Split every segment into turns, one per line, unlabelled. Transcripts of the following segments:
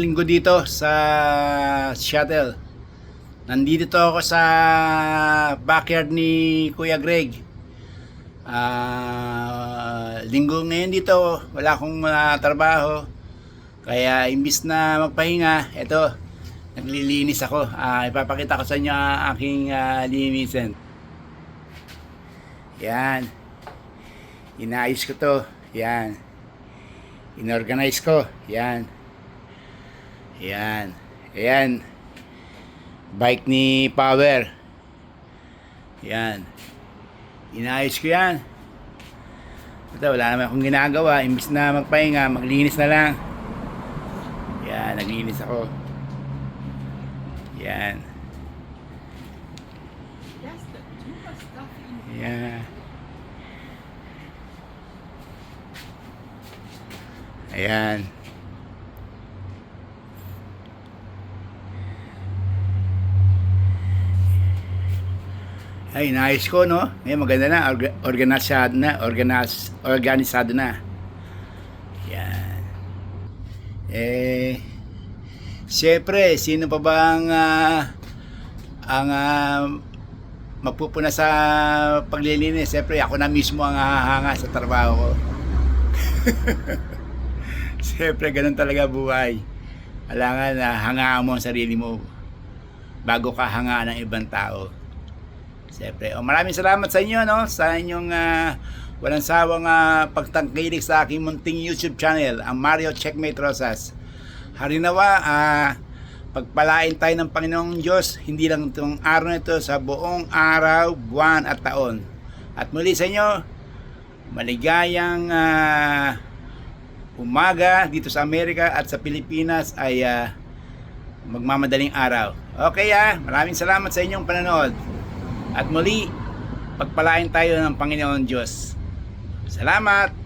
linggo dito sa shuttle. Nandito to ako sa backyard ni Kuya Greg. Ah, linggo ngayon dito, wala akong ah, trabaho. Kaya imbis na magpahinga, eto, naglilinis ako. Ah, ipapakita ko sa inyo ang aking ah, linisin. Yan. Inayos ko to. Yan. Inorganize ko. Yan. Yan. Ayan. Bike ni Power. Yan. Inayos ko yan. Ito, wala naman akong ginagawa. Imbis na magpahinga, maglinis na lang. Yan, naglinis ako. Yan. Yan. Ayan. Ay, nice ko, no? Ngayon, maganda na. Orga- organisado na. Organis organisado na. Yan. Eh, siyempre, sino pa ba ang, ah, ang ah, magpupuna sa paglilinis? Siyempre, ako na mismo ang hahanga sa trabaho ko. Siyempre, ganun talaga buhay. Kailangan na hangaan mo ang sarili mo bago ka hangaan ng ibang tao. Siyempre, oh, maraming salamat sa inyo, no? Sa inyong ah, walang sawang ah, pagtangkilik sa aking munting YouTube channel, ang Mario Checkmate Rosas. Harinawa, ah, pagpalain tayo ng Panginoong Diyos, hindi lang itong araw na ito, sa buong araw, buwan at taon. At muli sa inyo, maligayang ah, umaga dito sa Amerika at sa Pilipinas ay ah, magmamadaling araw. Okay ah, maraming salamat sa inyong panonood. At muli, pagpalain tayo ng Panginoon Diyos. Salamat!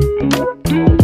Thank you.